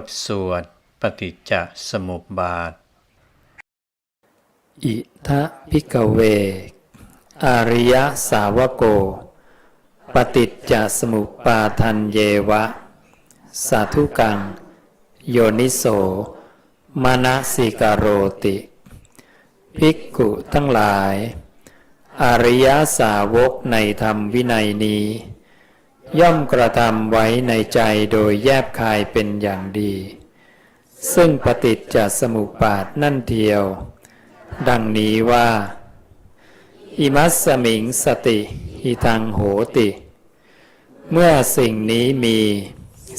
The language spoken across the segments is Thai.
ทสวด ปฏิจจสมุปบาท อิทะพิกเว อริยสาวโก ปฏิจจสมุปปาทันเยวะ สาธุกัง โยนิโสมนสิกาโรติ ภิกขุทั้งหลาย อริยสาวกในธรรมวินัยนี้ ย่อมกระทำไว้ในใจโดยแยบคายเป็นอย่างดี ซึ่งปฏิจจสมุปบาทนั่นเทียว ดังนี้ว่า อิมัสมิงสติอิทังโหติ เมื่อสิ่งนี้มี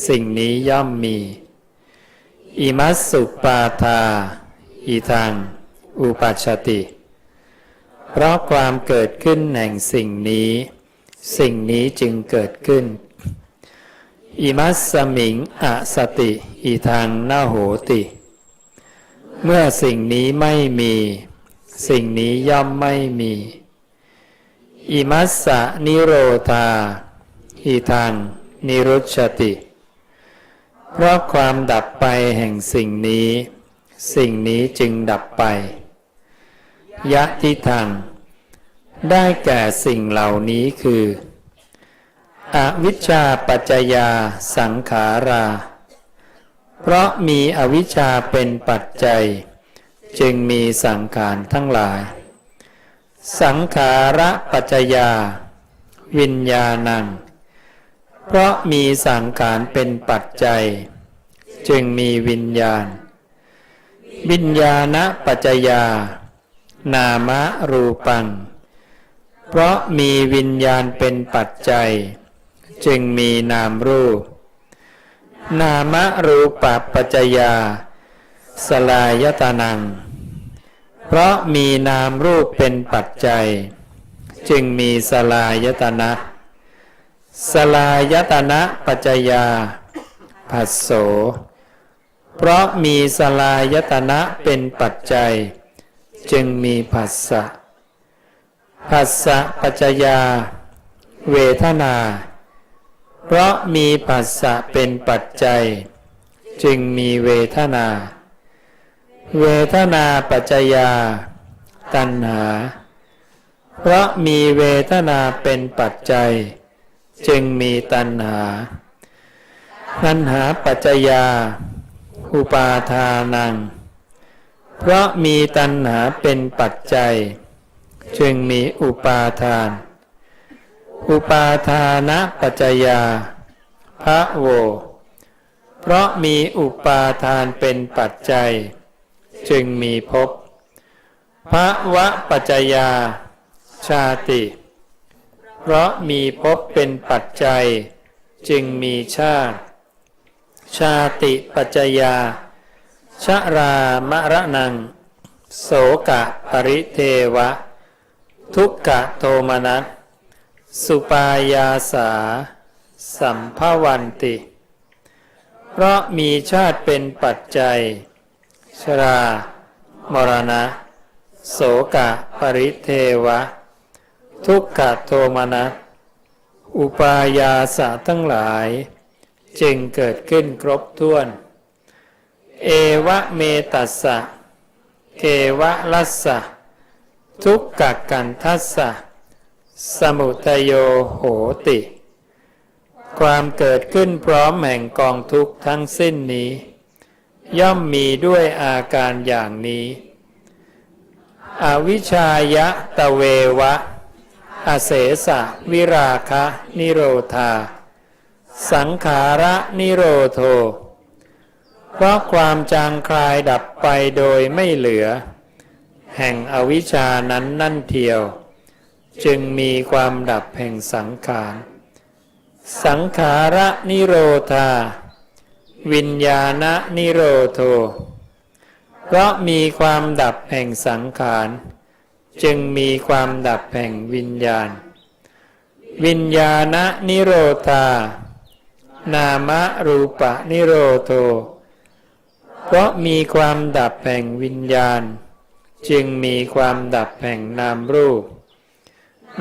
สิ่งนี้ย่อมมี อิมัสสุปาทาอิทัง อุปัชติ เพราะความเกิดขึ้นแห่งสิ่งนี้ สิ่งนี้จึงเกิดขึ้น อิมัสสมิงอสติอิทังนาโหติ เมื่อสิ่งนี้ไม่มี สิ่งนี้ย่อมไม่มี อิมัสสะนิโรธาอิทังนิรุชติ เพราะความดับไปแห่งสิ่งนี้ สิ่งนี้จึงดับไปยะทิทัง ได้แก่สิ่งเหล่านี้คือ อวิชชาปัจจยาสังขารา เพราะมีอวิชชาเป็นปัจจัย จึงมีสังขารทั้งหลาย สังขาระปัจจยา วิญญาณัง เพราะมีสังขารเป็นปัจจัย จึงมีวิญญาณ วิญญาณปัจจยานามะรูปัง เพราะมีวิญญาณเป็นปัจจัย จึงมีนามรูป นามรูปปัจจยา สลายตานัง เพราะมีนามรูปเป็นปัจจัย จึงมีสลายตนะ สลายตนะปัจจยา ผัสโส เพราะมีสลายตนะเป็นปัจจัย จึงมีผัสสะ ผัสสะปัจจยา เวทนา เพราะมีผัสสะเป็นปัจจัย จึงมีเวทนา เวทนาปัจจยา ตัณหา เพราะมีเวทนาเป็นปัจจัย จึงมีตัณหา ตัณหาปัจจยา อุปาทานัง เพราะมีตัณหาเป็นปัจจัยจ จึงมีอุปาทาน อุปาทานะปัจจยาพระโว เพราะมีอุปาทานเป็นปัจจัย จึงมีภพพระวะปัจจยา ชาติ เพราะมีภพเป็นปัจจัย จึงมีชาติ ชาติปัจจยาชรามรนัง โสกะปริเทวะ ทุกขะโทมนัสสุปายาสา สัมภวันติ เพราะมีชาติเป็นปัจจัย ชรา มรณะ โสกะปริเทวะ ทุกขะโทมนัสอุปายาสะทั้งหลาย จึงเกิดขึ้นครบถ้วน เอวะเมตัสสะเกวะลัสสะ ทุกขกันทัสสะสมุทโยโหติ ความเกิดขึ้นพร้อมแห่งกองทุกข์ทั้งสิ้นนี้ ย่อมมีด้วยอาการอย่างนี้ อวิชายะตะเววะ อเสสะวิราคะนิโรธา สังขาระนิโรโท เพราะความจางคลายดับไปโดยไม่เหลือ แห่งอวิชานั้นนั่นเทียว จึงมีความดับแห่งสังขาร สังขาระนิโรธา วิญญาณนิโรโท เพราะมีความดับแห่งสังขาร จึงมีความดับแห่งวิญญาณ วิญญาณนิโรธานามรูปะนิโรโท เพราะมีความดับแห่งวิญญาณ จึงมีความดับแห่งนามรูป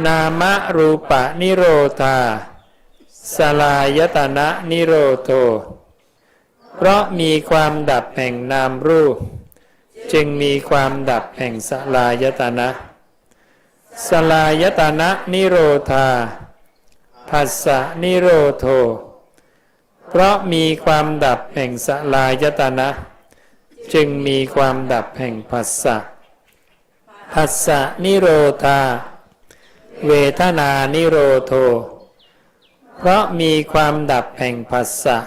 นามรูปะนิโรธาสลายตนะนิโรโท เพราะมีความดับแห่งนามรูป จึงมีความดับแห่งสลายตนะ สลายตนะนิโรธาผัสสะนิโรโท เพราะมีความดับแห่งสลายตนะ จึงมีความดับแห่งผัสสะ ผัสสะนิโรธา เวทนานิโรโท เพราะมีความดับแห่งผัสสะ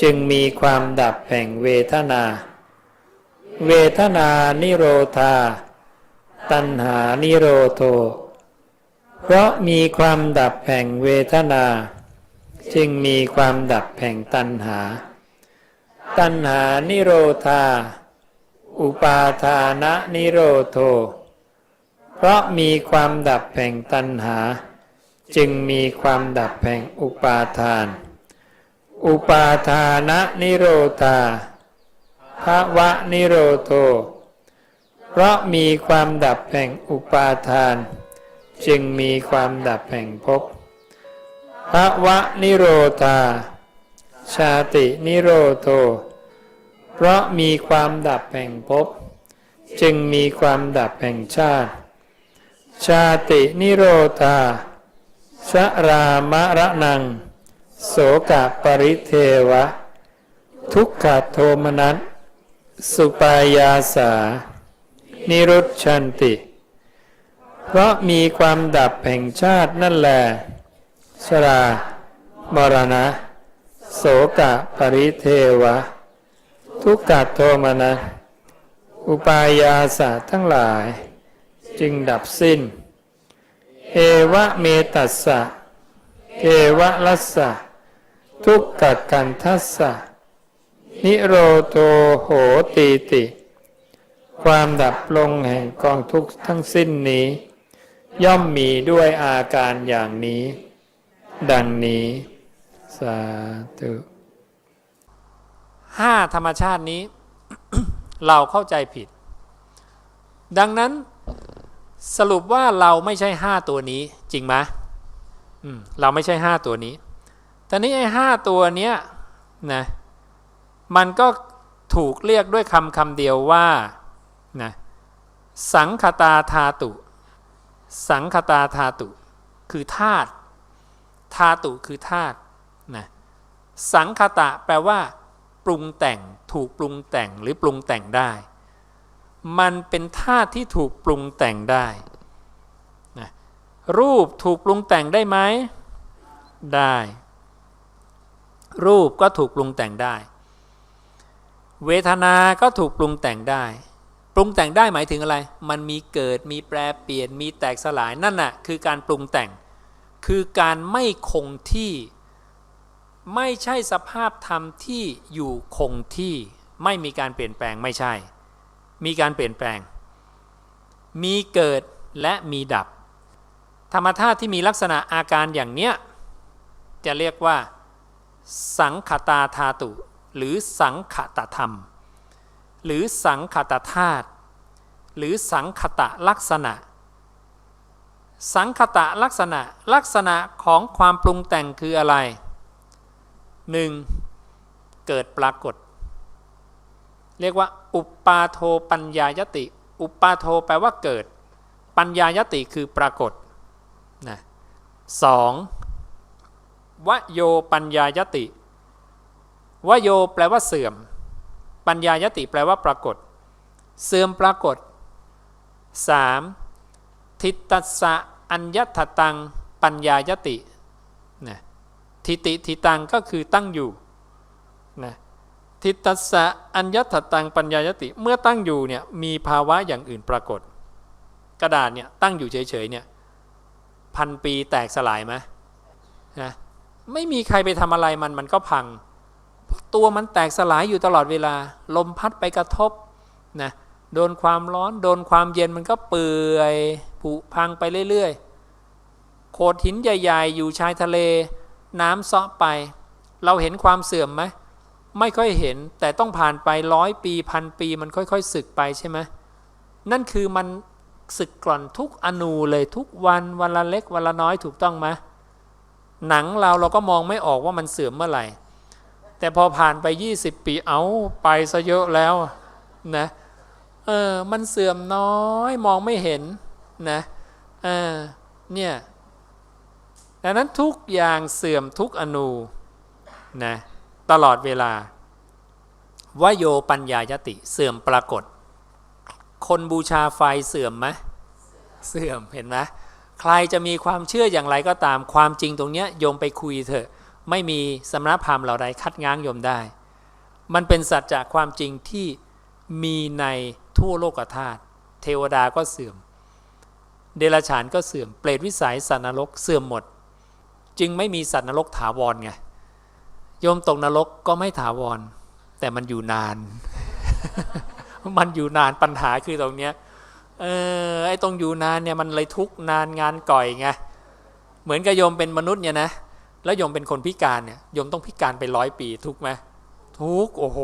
จึงมีความดับแห่งเวทนา เวทนานิโรธา ตัณหานิโรโท เพราะมีความดับแห่งเวทนา จึงมีความดับแห่งตัณหา ตัณหานิโรธา อุปาทานะนิโรโท เพราะมีความดับแห่งตัณหา จึงมีความดับแห่งอุปาทาน อุปาทานะนิโรธาภาวะนิโรโท เพราะมีความดับแห่งอุปาทาน จึงมีความดับแห่งภพภาวะนิโรธา ชาตินิโรโท เพราะมีความดับแห่งภพจึงมีความดับแห่งชาติ ชาตินิโรธาชรามระนัง โสกะปริเทวะ ทุกขโทมนัสสุปายาสา นิรุชชันติ เพราะมีความดับแห่งชาตินั่นแหละชรามรณะ โสกะปริเทวะ ทุกขโทมนัสอุปายาสาทั้งหลาย จึงดับสิ้น เอวะเมตัสสะ เอวะลัสสะ ทุกขกันทัสสะ นิโรโตโหตีติ ความดับลงแห่งกองทุกข์ทั้งสิ้นนี้ ย่อมมีด้วยอาการอย่างนี้ ดังนี้ สาธุ ห้าธรรมชาตินี้ เราเข้าใจผิด ดังนั้นสรุปว่าเราไม่ใช่ห้าตัวนี้จริงไหมเราไม่ใช่ห้าตัวนี้ตอนนี้ไอ้ห้าตัวเนี้ยนะมันก็ถูกเรียกด้วยคำคำเดียวว่านะสังคตาธาตุ สังคตาธาตุ คือธาตุธาตุคือธาตุนะสังคตะแปลว่า ปรุงแต่งถูกปรุงแต่งหรือปรุงแต่งได้ มันเป็นธาตุที่ถูกปรุงแต่งได้นะรูปถูกปรุงแต่งได้ไหมได้ รูปก็ถูกปรุงแต่งได้ เวทนา ก็ถูกปรุงแต่งได้ ปรุงแต่งได้หมายถึงอะไร มันมีเกิดมีแปรเปลี่ยนมีแตกสลายนั่นน่ะคือการปรุงแต่ง คือการไม่คงที่ ไม่ใช่สภาพธรรมที่อยู่คงที่ไม่มีการเปลี่ยนแปลงไม่ใช่ มีการเปลี่ยนแปลง มีเกิดและมีดับ ธรรมธาตุที่มีลักษณะอาการอย่างเนี้ยจะเรียกว่า สังขตาธาตุ หรือสังขตธรรม หรือสังขตธาตุหรือสังขตลักษณะ สังคตะลักษณะลักษณะของความปรุงแต่งคืออะไร หนึ่งเกิดปรากฏ เรียกว่า อุปปาโทปัญญายติ อุปปาโทแปลว่าเกิด ปัญญายติคือปรากฏนะสองวโยปัญญายติวโยแปลว่าเสื่อม ปัญญายติแปลว่าปรากฏ เสื่อมปรากฏ 3. ทิตตสะอัญญตตัง ปัญญายตินะ ทิติทิตังก็คือตั้งอยู่นะทิตตสะอัญญตตังปัญญายติเมื่อตั้งอยู่เนี่ยมีภาวะอย่างอื่นปรากฏ กระดาษเนี่ยตั้งอยู่เฉยๆเนี่ยพันปีแตกสลายไหมนะไม่มีใครไปทำอะไรมันมันก็พัง ตัวมันแตกสลายอยู่ตลอดเวลา ลมพัดไปกระทบนะโดนความร้อนโดนความเย็นมันก็เปื่อยผุพังไปเรื่อยๆโขดหินใหญ่ ๆ อยู่ชายทะเล น้ำเซาะไป เราเห็นความเสื่อมไหมไม่ค่อยเห็นแต่ต้องผ่านไปร้อยปีพันปีมันค่อยๆสึกไปใช่ไหมนั่นคือมันสึกกร่อนทุกอนูเลยทุกวันวันละเล็กวันละน้อยถูกต้องไหมหนังเราเราก็มองไม่ออกว่ามันเสื่อมเมื่อไหร่ แต่พอผ่านไป 20 ปีเอาไปซะเยอะแล้วนะเออมันเสื่อมน้อยมองไม่เห็นนะเออเนี่ย ดังนั้นทุกอย่างเสื่อมทุกอนูนะตลอดเวลาวโยปัญญายติเสื่อมปรากฏ คนบูชาไฟเสื่อมไหมเสื่อมเห็นไหมใครจะมีความเชื่ออย่างไรก็ตามความจริงตรงเนี้ยโยมไปคุยเถอะ ไม่มีสมณพราหมณ์เหล่าใดคัดง้างโยมได้ มันเป็นสัจจะความจริงที่มีในทั่วโลกธาตุเทวดาก็เสื่อม เดรัจฉานก็เสื่อม เปรตวิสัยสัตว์นรกเสื่อมหมด จึงไม่มีสัตว์นรกถาวรไงโยมตกนรกก็ไม่ถาวร แต่มันอยู่นาน มันอยู่นานปัญหาคือตรงเนี้ยเออไอ้ตรงอยู่นานเนี่ยมันเลยทุกนานงานก่อยไงเหมือนกับโยมเป็นมนุษย์เนี่ยนะแล้วโยมเป็นคนพิการเนี่ยโยมต้องพิการไปร้อยปีทุกไหมทุกโอ้โห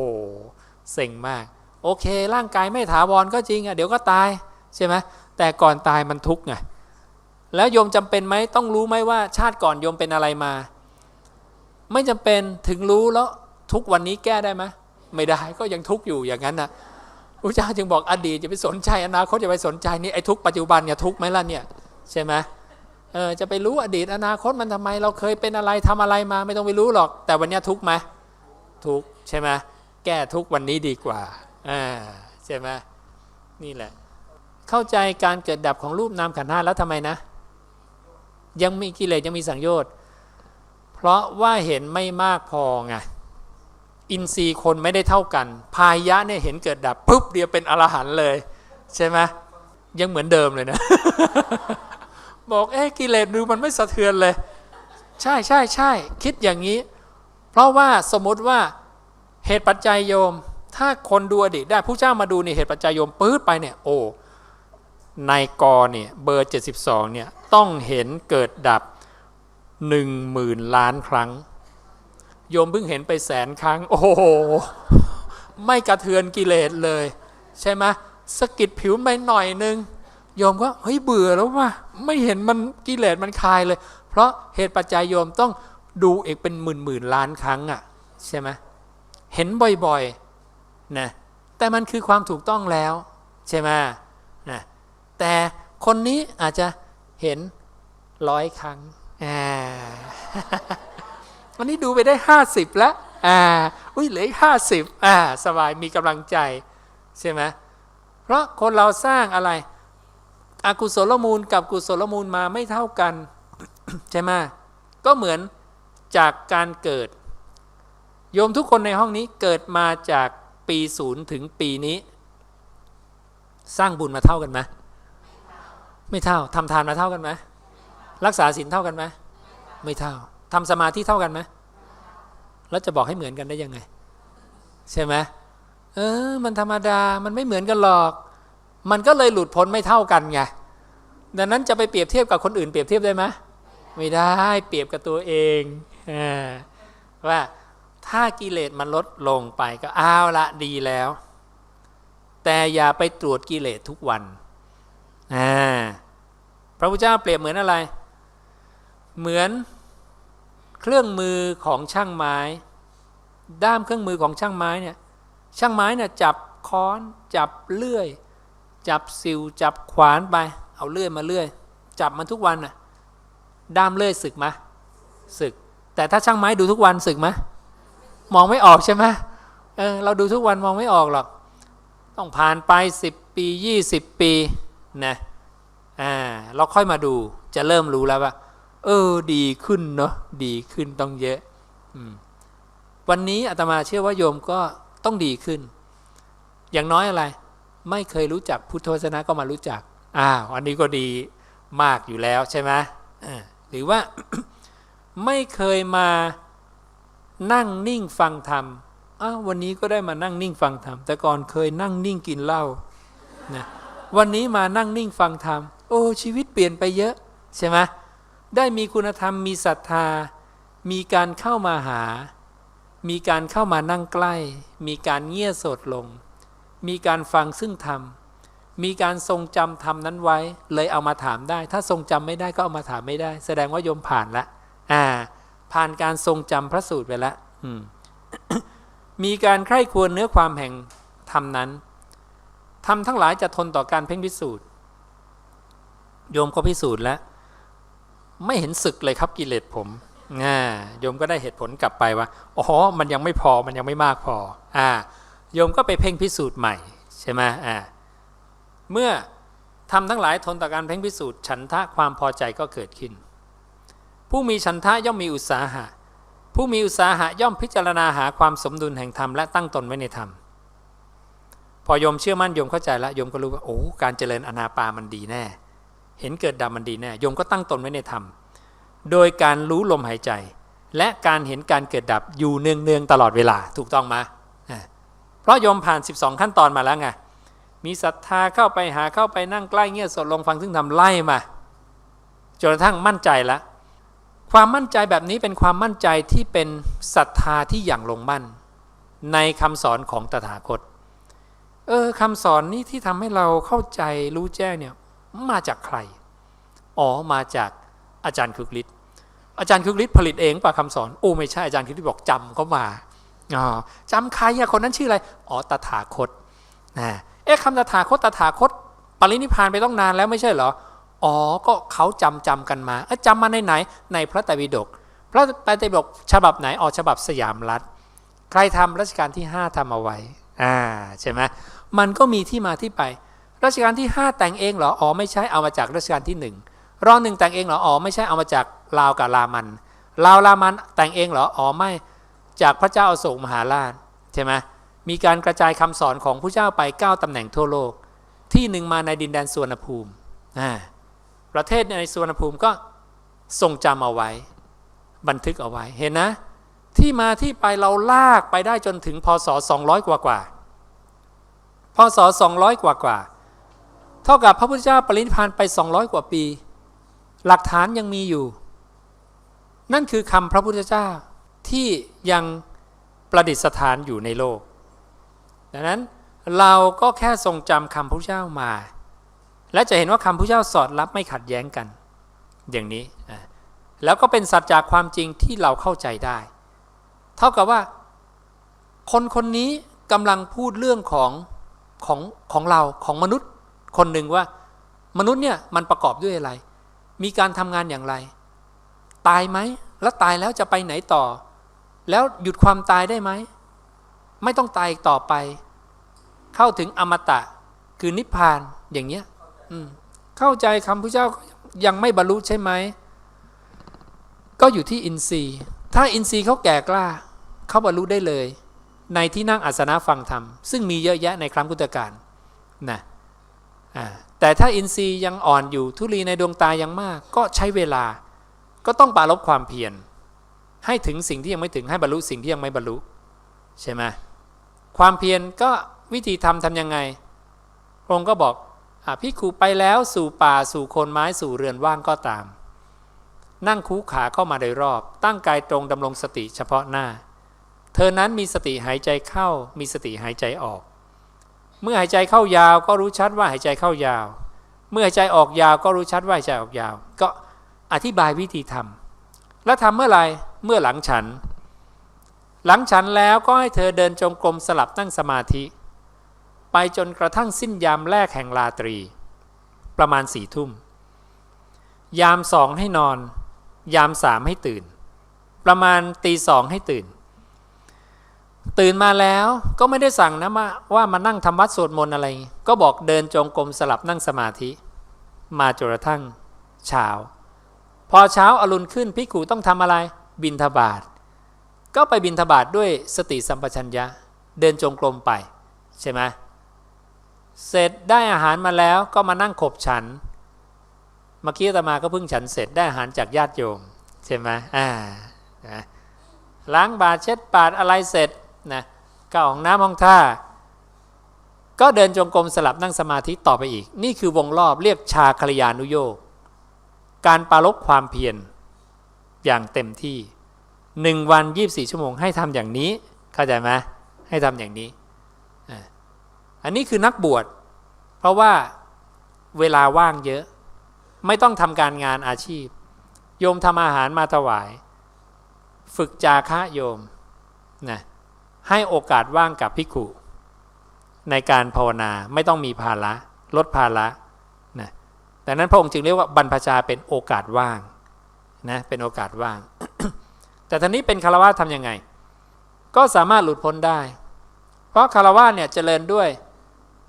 เซ็งมาก โอเค ร่างกายไม่ถาวรก็จริงอะเดี๋ยวก็ตายใช่ไหมแต่ก่อนตายมันทุกไง แล้วโยมจำเป็นไหมต้องรู้ไหมว่าชาติก่อนโยมเป็นอะไรมา ไม่จำเป็นถึงรู้แล้วทุกวันนี้แก้ได้ไหมไม่ได้ก็ยังทุกอยู่อย่างนั้นนะพระเจ้าจึงบอกอดีตจะไปสนใจอนาคตจะไปสนใจนี่ไอ้ทุกปัจจุบันเนี่ยทุกไหมล่ะเนี่ยใช่ไหมเออจะไปรู้อดีตอนาคตมันทำไม เราเคยเป็นอะไรทำอะไรมาไม่ต้องไปรู้หรอก แต่วันนี้ทุกไหมทุกใช่ไหมแก้ทุกวันนี้ดีกว่าอ่าใช่ไหมนี่แหละ เข้าใจการเกิดดับของรูปนามขันธ์ห้าแล้วทำไมนะ ยังมีกิเลสยังมีสังโยชน์ เพราะว่าเห็นไม่มากพอไงอินทรีย์คนไม่ได้เท่ากัน พายะเนี่ยเห็นเกิดดับปุ๊บเดียวเป็นอรหันต์เลย ใช่ไหมยังเหมือนเดิมเลยนะ บอกเอ๊กิเลสดูมันไม่สะเทือนเลย ใช่ใช่ใช่คิดอย่างนี้ เพราะว่าสมมติว่าเหตุปัจจัยโยม ถ้าคนดูอดีตได้ผู้เจ้ามาดูนี่เหตุปัจจัยโยมปื๊ดไปเนี่ยโอ้ในกอเนี่ยเบอร์ 72เนี่ย ต้องเห็นเกิดดับหนึ่งหมื่นล้านครั้ง โยมเพิ่งเห็นไปแสนครั้ง โอ้โห ไม่กระเทือนกิเลสเลย ใช่ไหมสกิดผิวไปหน่อยนึงโยมก็เฮ้ยเบื่อแล้วว่าไม่เห็นมันกิเลสมันคลายเลย เพราะเหตุปัจจัยโยมต้องดูอีกเป็นหมื่นหมื่นล้านครั้งอะ่ะใช่ไหมเห็นบ่อยๆนะแต่มันคือความถูกต้องแล้ว ใช่ไหมนะแต่คนนี้อาจจะ เห็นร้อยครั้งอ่าวันนี้ดูไปได้ห้าสิบแล้วอ่าอุ้ยเหลือห้าสิบอ่าสบายมีกำลังใจใช่ไหมเพราะคนเราสร้างอะไรอกุศลมูลกับกุศลมูลมาไม่เท่ากันใช่ไหมก็เหมือนจากการเกิด โยมทุกคนในห้องนี้เกิดมาจากปีศูนย์ถึงปีนี้ สร้างบุญมาเท่ากันไหม ไม่เท่าทำทานมาเท่ากันไหมรักษาศีลเท่ากันไหมไม่เท่าทำสมาธิเท่ากันไหมแล้วจะบอกให้เหมือนกันได้ยังไง ใช่ไหมเออ มันธรรมดามันไม่เหมือนกันหรอก มันก็เลยหลุดพ้นไม่เท่ากันไงดังนั้นจะไปเปรียบเทียบกับคนอื่นเปรียบเทียบได้ไหมไม่ได้เปรียบกับตัวเองอว่าถ้ากิเลสมันลดลงไปก็อ้าวละดีแล้ว แต่อย่าไปตรวจกิเลสทุกวัน อ่าพระพุทธเจ้าเปรียบเหมือนอะไร เหมือนเครื่องมือของช่างไม้ ด้ามเครื่องมือของช่างไม้เนี่ยช่างไม้เนี่ยจับค้อนจับเลื่อย จับสิวจับขวานไป เอาเลื่อยมาเลื่อย จับมันทุกวันน่ะด้ามเลื่อยสึกไหมสึก แต่ถ้าช่างไม้ดูทุกวันสึกไหมมองไม่ออกใช่ไหมเออเราดูทุกวันมองไม่ออกหรอก ต้องผ่านไป 10 ปี 20 ปี นะอ่าเราค่อยมาดูจะเริ่มรู้แล้วว่า เออดีขึ้นเนาะดีขึ้นต้องเยอะอมวันนี้อาตมาเชื่อว่าโยมก็ต้องดีขึ้น อย่างน้อยอะไร ไม่เคยรู้จักพุทธวจนะก็มารู้จักอ้าวอันนี้ก็ดีมากอยู่แล้วใช่ไหมอ่าหรือว่าไม่เคยมานั่งนิ่งฟังธรรมอ้าววันนี้ก็ได้มานั่งนิ่งฟังธรรมแต่ก่อนเคยนั่งนิ่งกินเหล้านะ วันนี้มานั่งนิ่งฟังธรรม โอ้ชีวิตเปลี่ยนไปเยอะ ใช่ไหมได้มีคุณธรรมมีศรัทธา มีการเข้ามาหา มีการเข้ามานั่งใกล้ มีการเงี่ยโสดลง มีการฟังซึ่งธรรม มีการทรงจำธรรมนั้นไว้ เลยเอามาถามได้ ถ้าทรงจำไม่ได้ก็เอามาถามไม่ได้ แสดงว่าโยมผ่านละอ่า ผ่านการทรงจำพระสูตรไปแล้วมมีการใคร่ควรเนื้อความแห่งธรรมนั้น ธรรมทั้งหลายจะทนต่อการเพ่งพิสูจน์ โยมก็พิสูจน์แล้ว ไม่เห็นศึกเลยครับกิเลสผมอ่าโยมก็ได้เหตุผลกลับไปว่าอ๋อมันยังไม่พอมันยังไม่มากพออ่าโยมก็ไปเพ่งพิสูจน์ใหม่ใช่ไหมอ่าเมื่อทำทั้งหลายทนต่อการเพ่งพิสูจน์ ฉันทะความพอใจก็เกิดขึ้น ผู้มีฉันทะย่อมมีอุตสาหะ ผู้มีอุตสาหะย่อมพิจารณาหาความสมดุลแห่งธรรมและตั้งตนไว้ในธรรม พอโยมเชื่อมั่นโยมเข้าใจแล้วโยมก็รู้ว่าโอ้การเจริญอนาปามันดีแน่ เห็นเกิดดับมันดีแน่โยมก็ตั้งตนไว้ในธรรมโดยการรู้ลมหายใจ และการเห็นการเกิดดับอยู่เนืองเนืองๆตลอดเวลาถูกต้องไหมเพราะโยมผ่าน 12 ขั้นตอนมาแล้วไงมีศรัทธาเข้าไปหาเข้าไปนั่งใกล้เงียบสดลงฟังซึ่งทำไล่มาจนกระทั่งมั่นใจแล้วความมั่นใจแบบนี้เป็นความมั่นใจที่เป็นศรัทธาที่อย่างลงมั่น ในคำสอนของตถาคต เออคำสอนนี้ที่ทำให้เราเข้าใจรู้แจ้งเนี่ยมาจากใคร อ๋อมาจากอาจารย์คึกฤทธิ์อาจารย์คึกฤทธิ์ผลิตเองป่ะคำสอนโอ้ไม่ใช่อาจารย์คึกฤทธิ์บอกจำเขามาอ๋อจำใครอะคนนั้นชื่ออะไรอ๋อตถาคตนะเอ๊ะคำตถาคตตถาคต ปรินิพานไปต้องนานแล้วไม่ใช่เหรออ๋อก็เขาจำจำกันมาเอ๊ะจำมาในไหนในพระไตรปิฎกพระไตรปิฎกฉบับไหนอ๋อฉบับสยามรัฐใครทำรัชกาลที่ 5ทำเอาไว้อ่าใช่ไหม มันก็มีที่มาที่ไป รัชกาลที่ 5 แต่งเองเหรอ อ๋อไม่ใช่เอามาจากรัชกาลที่ 1รอหนึ่งแต่งเองเหรอ อ๋อไม่ใช่เอามาจากลาวกับรามัน ลาวรามันแต่งเองเหรอ อ๋อไม่จากพระเจ้าอโศกมหาราชใช่ไหมมีการกระจายคำสอนของผู้เจ้าไป 9ตำแหน่งทั่วโลก ที่หนึ่งมาในดินแดนสุวนภูมิประเทศในสุวนภูมิก็ทรงจำเอาไว้ บันทึกเอาไว้เห็นนะ ที่มาที่ไปเราลากไปได้จนถึงพศ 200 กว่ากว่า พศ200 กว่ากว่า เท่ากับพระพุทธเจ้าปรินิพานไป 200 กว่าปี หลักฐานยังมีอยู่ นั่นคือคำพระพุทธเจ้าที่ยังประดิษฐานอยู่ในโลก ดังนั้นเราก็แค่ทรงจำคำพระเจ้ามา และจะเห็นว่าคำพระเจ้าสอดรับไม่ขัดแย้งกัน อย่างนี้ แล้วก็เป็นสัจจากความจริงที่เราเข้าใจได้ เท่ากับว่า คนคนนี้กำลังพูดเรื่องของ ของของเราของมนุษย์คนหนึ่งว่ามนุษย์เนี่ยมันประกอบด้วยอะไร มีการทำงานอย่างไร ตายไหม แล้วตายแล้วจะไปไหนต่อ แล้วหยุดความตายได้ไหม ไม่ต้องตายอีกต่อไป เข้าถึงอมตะคือนิพพานอย่างเงี้ยเข้าใจคำพระเจ้ายังไม่บรรลุใช่ไหม ก็อยู่ที่อินทรีย์ ถ้าอินทรีย์เขาแก่กล้าเขาบรรลุได้เลย ในที่นั่งอาสนะฟังธรรม ซึ่งมีเยอะแยะในครั้งพุทธกาลนะแต่ถ้าอินทรีย์ยังอ่อนอยู่ทุลีในดวงตายังมาก ก็ใช้เวลาก็ต้องปราลบความเพียรให้ถึงสิ่งที่ยังไม่ถึงให้บรรลุสิ่งที่ยังไม่บรรลุใช่ไหมความเพียรก็วิธีทำทำยังไงพระองค์ก็บอกอพี่ครูไปแล้วสู่ป่าสู่โคนไม้สู่เรือนว่างก็ตาม นั่งคูขาเข้ามาโดยรอบ ตั้งกายตรงดำรงสติเฉพาะหน้า เธอนั้นมีสติหายใจเข้า มีสติหายใจออก เมื่อหายใจเข้ายาวก็รู้ชัดว่าหายใจเข้ายาว เมื่อหายใจออกยาวก็รู้ชัดว่าหายใจออกยาว ก็อธิบายวิธีทำแล้วทำเมื่อไรเมื่อหลังฉัน หลังฉันแล้วก็ให้เธอเดินจงกรมสลับนั่งสมาธิ ไปจนกระทั่งสิ้นยามแรกแห่งราตรี ประมาณสี่ทุ่ม ยามสองให้นอน ยามสามให้ตื่น ประมาณตีสองให้ตื่น ตื่นมาแล้วก็ไม่ได้สั่งนะว่าว่ามานั่งทำวัดสวดมนต์อะไร ก็บอกเดินจงกรมสลับนั่งสมาธิ มาจนกระทั่งเช้าพอเช้าอรุณขึ้นพิกขุต้องทำอะไร บินทบาทก็ไปบินทบาทด้วยสติสัมปชัญญะ เดินจงกรมไปใช่ไหมเสร็จได้อาหารมาแล้วก็มานั่งขบฉันเมื่อกี้ตมาก็เพิ่งฉันเสร็จได้อาหารจากญาติโยมใช่ไหมอ่าล้างบาตรเช็ดบาตรอะไรเสร็จ นะก็ออกน้ำห้องท่า ก็เดินจงกรมสลับนั่งสมาธิต่อไปอีก นี่คือวงรอบเรียกชาคลยานุโยกการปรารบความเพียรอย่างเต็มที่หนึ่งวันยีบสี่ชั่วโมงให้ทำอย่างนี้ เข้าใจไหมให้ทำอย่างนี้ อันนี้คือนักบวช เพราะว่าเวลาว่างเยอะ ไม่ต้องทำการงานอาชีพ โยมทำอาหารมาถวาย ฝึกจาคะโยมนะ ให้โอกาสว่างกับพิกขุในการภาวนาไม่ต้องมีภาระลดภาระนะดังนั้นพระองค์จึงเรียกว่าบรรพชาเป็นโอกาสว่างนะเป็นโอกาสว่าง แต่ทีนี้เป็นคารวะทำยังไง ก็สามารถหลุดพ้นได้ เพราะคารวะเนี่ยเจริญด้วย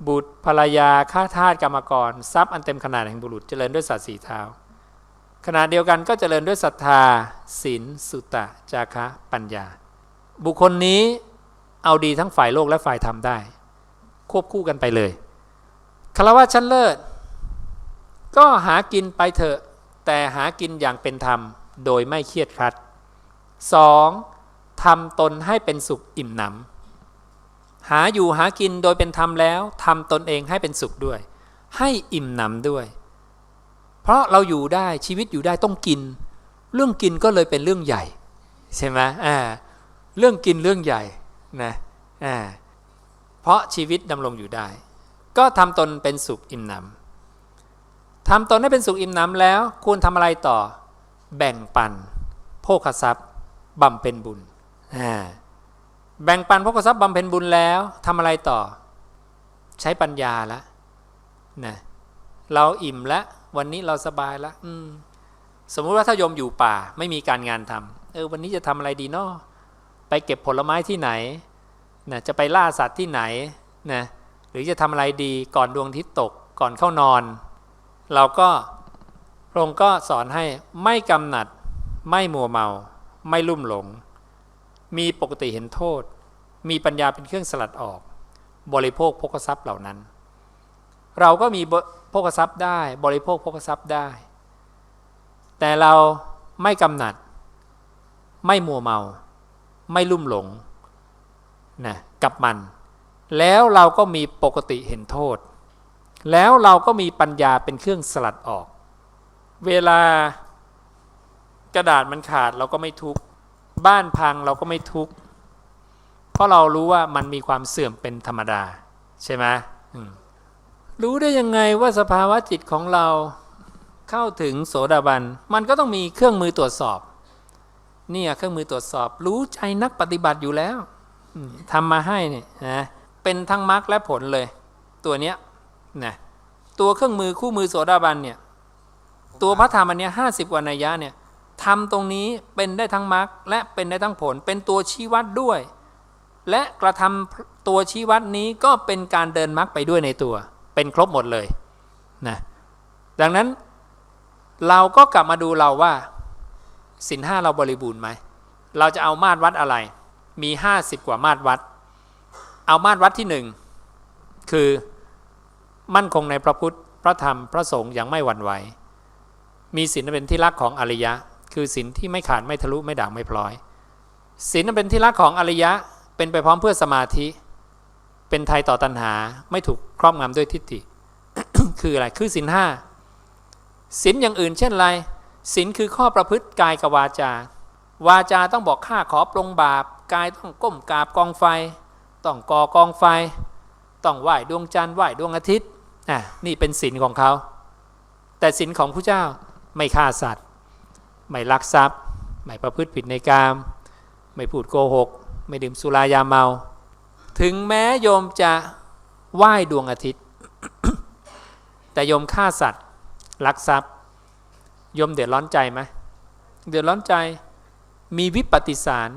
บุตรภรรยาข้าทาสกรรมกร ทรัพย์อันเต็มขนาดแห่งบุรุษเจริญด้วยสัตว์สีเท้าขณะเดียวกันก็เจริญด้วยศรัทธาศีลสุตตะจาคะ ปัญญา บุคคลนี้ เอาดีทั้งฝ่ายโลกและฝ่ายธรรมได้ ควบคู่กันไปเลยคารวะชั้นเลิศ ก็หากินไปเถอะ แต่หากินอย่างเป็นธรรมโดยไม่เครียดครัด 2. ทำตนให้เป็นสุขอิ่มหนำหาอยู่หากินโดยเป็นธรรมแล้วทำตนเองให้เป็นสุขด้วย ให้อิ่มหนำด้วย เพราะเราอยู่ได้ชีวิตอยู่ได้ต้องกิน เรื่องกินก็เลยเป็นเรื่องใหญ่ ใช่ไหมอ่าเรื่องกินเรื่องใหญ่ นะเพราะชีวิตดำรงอยู่ได้ ก็ทำตนเป็นสุขอิ่มหนำทำตนให้เป็นสุขอิ่มหนำแล้วควรทำอะไรต่อ แบ่งปันโภคทรัพย์บำเพ็ญบุญแบ่งปันโภคทรัพย์บำเพ็ญบุญแล้วทำอะไรต่อ ใช้ปัญญาละนะเราอิ่มล้ววันนี้เราสบายล้วอืมสมมุติว่าถ้าโยมอยู่ป่าไม่มีการงานทำเออวันนี้จะทำอะไรดีเนาะ ไปเก็บผลไม้ที่ไหนนะจะไปล่าสัตว์ที่ไหนนะหรือจะทำอะไรดีก่อนดวงอาทิตย์ตกก่อนเข้านอน เราก็พระองค์ก็สอนให้ไม่กำหนัด ไม่มัวเมา ไม่ลุ่มหลง มีปกติเห็นโทษ มีปัญญาเป็นเครื่องสลัดออก บริโภคพกทรัพย์เหล่านั้น เราก็มีโภคทรัพย์ได้ บริโภคโภคทรัพย์ได้ แต่เราไม่กำหนัด ไม่มัวเมา ไม่ลุ่มหลงนะกับมัน แล้วเราก็มีปกติเห็นโทษ แล้วเราก็มีปัญญาเป็นเครื่องสลัดออก เวลากระดาษมันขาดเราก็ไม่ทุกข์บ้านพังเราก็ไม่ทุกข์เพราะเรารู้ว่ามันมีความเสื่อมเป็นธรรมดา ใช่ไหมมรู้ได้ยังไงว่าสภาวะจิตของเราเข้าถึงโสดาบัน มันก็ต้องมีเครื่องมือตรวจสอบ เนี่ยเครื่องมือตรวจสอบ รู้ใจนักปฏิบัติอยู่แล้วทำมาให้เนี่ยนะเป็นทั้งมรรคและผลเลย ตัวเนี้ยนะตัวเครื่องมือคู่มือโสดาบันเนี่ยตัวพระธรรมอันเนี้ยห้าสิบว่านัยยะเนี่ยทำตรงนี้เป็นได้ทั้งมรรคและเป็นได้ทั้งผล เป็นตัวชี้วัดด้วย และกระทำตัวชี้วัดนี้ก็เป็นการเดินมรรคไปด้วยในตัว เป็นครบหมดเลยนะดังนั้นเราก็กลับมาดูเราว่า สินห้าเราบริบูรณ์ไหม เราจะเอามาตรวัดอะไร มี50กว่ามาตรวัด เอามาตรวัดที่หนึ่งคือมั่นคงในพระพุทธ พระธรรม พระสงฆ์อย่างไม่หวั่นไหว มีศีลเป็นที่รักของอริยะ คือศีลที่ไม่ขาดไม่ทะลุไม่ด่างไม่พลอยศีลเป็นที่รักของอริยะ เป็นไปพร้อมเพื่อสมาธิ เป็นไทยต่อตัณหา ไม่ถูกครอบงำด้วยทิฏฐิ คืออะไร คือศีลห้าศีลอย่างอื่นเช่นไร ศีลคือข้อประพฤติกายกับวาจา วาจาต้องบอกข้าขอปรงบาป กายต้องก้มกราบกองไฟ ต้องก่อกองไฟ ต้องไหว้ดวงจันทร์ไหว้ดวงอาทิตย์อะนี่เป็นศีลของเขา แต่ศีลของผู้เจ้าไม่ฆ่าสัตว์ ไม่ลักทรัพย์ ไม่ประพฤติผิดในกาม ไม่พูดโกหก ไม่ดื่มสุรายาเมา ถึงแม้โยมจะไหว้ดวงอาทิตย์ แต่โยมฆ่าสัตว์ลักทรัพย์ ยมเดือดร้อนใจไหมเดือดร้อนใจมีวิปฏิสาร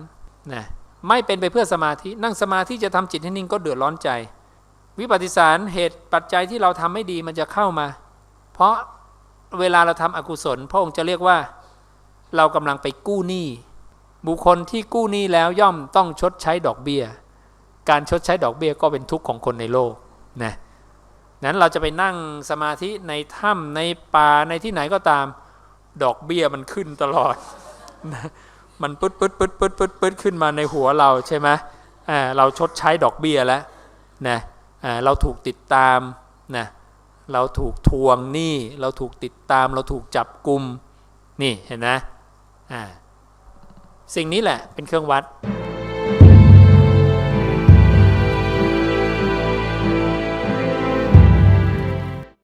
นะไม่เป็นไปเพื่อสมาธินั่งสมาธิจะทำจิตให้นิ่งก็เดือดร้อนใจ วิปฏิสารเหตุปัจจัยที่เราทำไม่ดีมันจะเข้ามา เพราะเวลาเราทำอกุศล พระองค์จะเรียกว่าเรากำลังไปกู้หนี้บุคคลที่กู้หนี้แล้วย่อมต้องชดใช้ดอกเบี้ย การชดใช้ดอกเบี้ยก็เป็นทุกข์ของคนในโลกนะนั้นเราจะไปนั่งสมาธิในถ้ำในป่าในที่ไหนก็ตาม ดอกเบี้ยมันขึ้นตลอด มันปึ๊ดปึ๊ดปึ๊ดปึ๊ดปึ๊ดปึ๊ดขึ้นมาในหัวเราใช่ไหมอ่าเราชดใช้ดอกเบี้ยแล้วนะอ่าเราถูกติดตามนะเราถูกทวงหนี้เราถูกติดตาม เราถูกจับกลุ่มนี่เห็นนะอ่าสิ่งนี้แหละเป็นเครื่องวัด